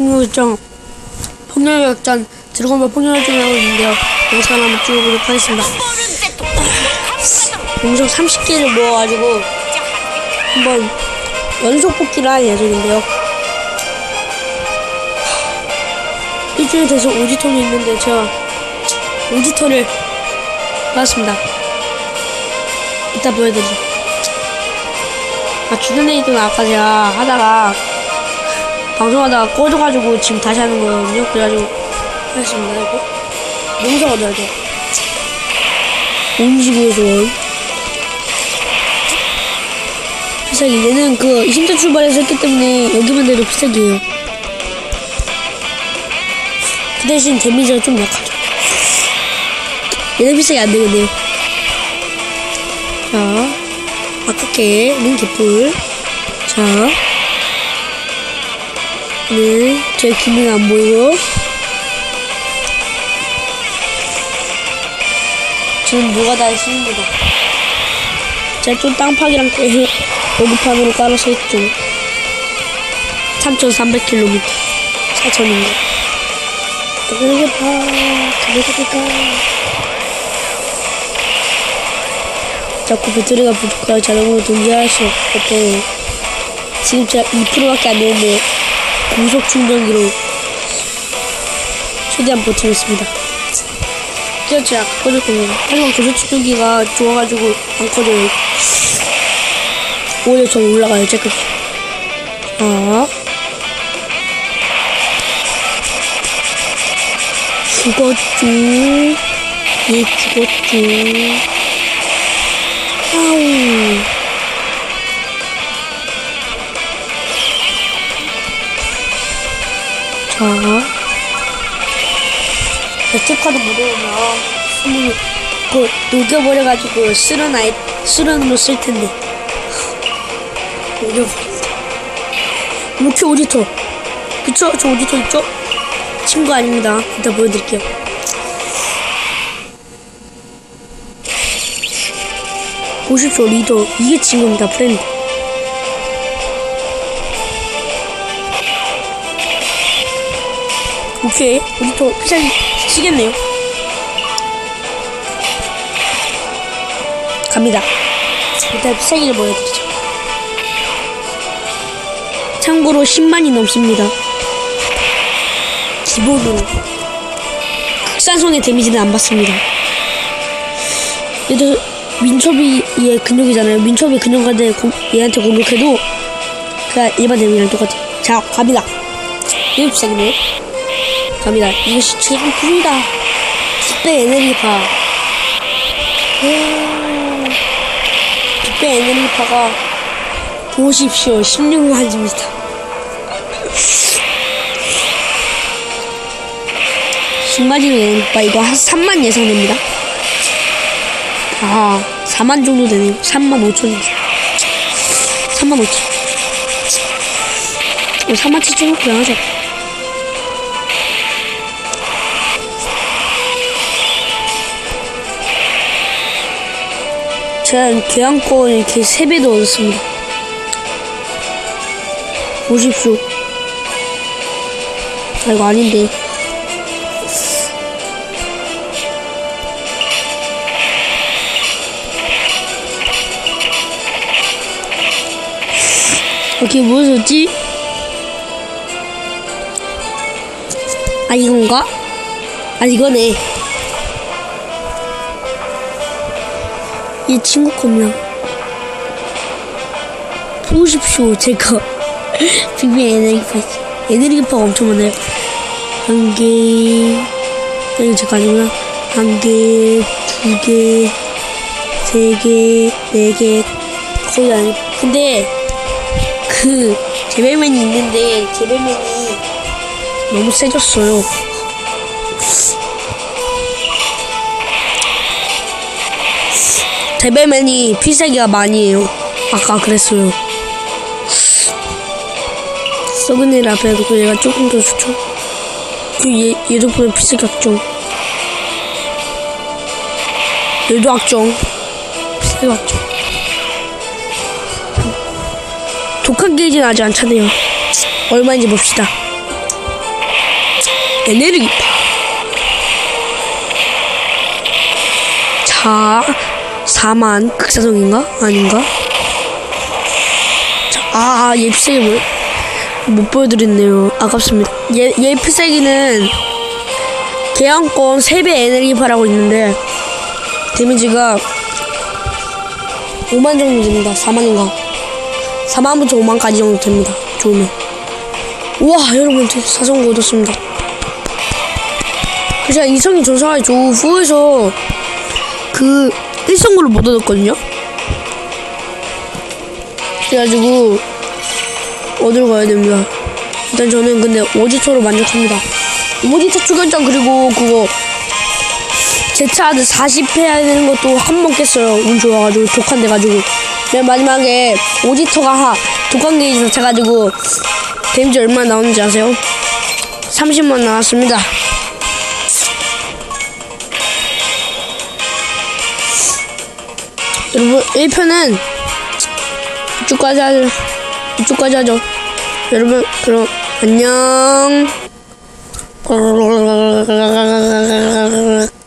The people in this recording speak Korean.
폭력전 폭력전 드래곤볼 폭력전을 하고 있는데요. 영상을 한번 찍어보도록 하겠습니다. 영상 30개를 모아가지고 한번 연속 뽑기를 할 예정인데요. 일주일 돼서 오디터는 있는데 제가 오디터를 받았습니다. 이따 보여드리죠. 아, 주변에 있던 아까 제가 하다가 방송하다가 꺼져가지고 지금 다시 하는 거거든요. 그래가지고 하겠습니다. 이거 농사가 넣어야 돼. 음식에서 비싸기 얘는 그 힘든 출발해서 했기 때문에 여기만 돼도 비싸기예요. 그 대신 데미지가 좀 약하죠. 얘는 비싸게 안 되겠네요. 자, 아깝게 는 개뿔. 자, 네, 제 기능 안 보이고. 저는 뭐가 다 했습니다. 제가 좀 땅파기랑 로드판으로 깔아서 했죠. 3,300km. 4,000인가. 그러게 봐. 그러게 자꾸 배터리가 부족하여 자동으로 동기할 수 없대요. 지금 제가 2%밖에 안 되는데 고속 충전기로 최대한 버티겠습니다. 그래서 제가 꺼졌거든요. 하지만 고속 충전기가 좋아가지고 안 꺼져요. 오히려 더 올라가요, 쬐끔. 자. 죽었죠. 얘 죽었죠. 아우. 자. 배트카드 무료면 음, 그 녹여버려가지고 쓰는 아이 쓰는으로 쓸 텐데 녹여버린다. 이렇게 오디터 그쵸? 저 오디터 있죠? 친구 아닙니다. 이따 보여드릴게요. 보십시오 리더 이게 친구입니다 프렌드 오케이 오디터 피자기 치겠네요 갑니다 일단 피자기를 보여드리죠 참고로 10만이 넘습니다 기본으로 극산손의 데미지는 안 받습니다 얘도 민첩이 얘 근육이잖아요. 민첩이 공- 얘한테 공격해도 그냥 일반 데미지랑 똑같아. 자, 갑니다. 이거 비싸겠네. 갑니다. 이것이 최고입니다. 10배 에너지파. 음, 10배 에너지파가 보십시오. 16만입니다. 신마지로 에너지파 이거 한 3만 예상됩니다. 아, 4만 정도 되네요. 3만 5천. 3만 5천. 어, 4만 7천 그냥 하자. 제가 교환권 이렇게 3배도 얻었습니다. 보십시오. 아, 이거 아닌데. 오케이, 뭐였지? 아, 이건가? 아, 이거네. 이 친구 거면. 보십시오, 제가. 빅뱅 에너지파, 에너지파가 엄청 많아요. 한 개, 이거 제가 아니구나. 한 개, 두 개, 세 개, 네 개, 거의 아니. 근데, 그 제벨맨이 있는데 제벨맨이 너무 세졌어요. 제벨맨이 필살기가 많이 해요. 아까 그랬어요. 썩은 일 앞에 두고 얘가 조금 더 좋죠. 그리고 얘, 얘도 보면 필살기 확정. 얘도 확정. 필살기 확정. 독한 게이지는 아직 안 차네요. 얼마인지 봅시다. 에너지파. 자, 4만 극사성인가? 아닌가? 자, 아, 얘 필살기 뭐, 못 보여드렸네요. 아깝습니다. 얘, 얘 필살기는 개항권 3배 에너지파라고 있는데, 데미지가 5만 정도 됩니다. 4만인가? 4만부터 5만까지 정도 됩니다. 좋으면. 우와, 여러분, 사성구 얻었습니다. 그 제가 이성이 전사하기 좋은 후에서 그 1성구를 못 얻었거든요? 그래가지고, 어디로 가야 됩니다. 일단 저는 근데 오지토로 만족합니다. 오지토 추격장 그리고 그거 제 차드 40 해야 되는 것도 한 번 깼어요. 운 좋아가지고 독한 돼가지고. 맨 마지막에 오지터가 하 독한 게이지 차가지고 데미지 얼마 나오는지 아세요? 30만 나왔습니다. 여러분 1편은 이쪽까지 하죠. 이쪽까지 하죠. 여러분 그럼 안녕.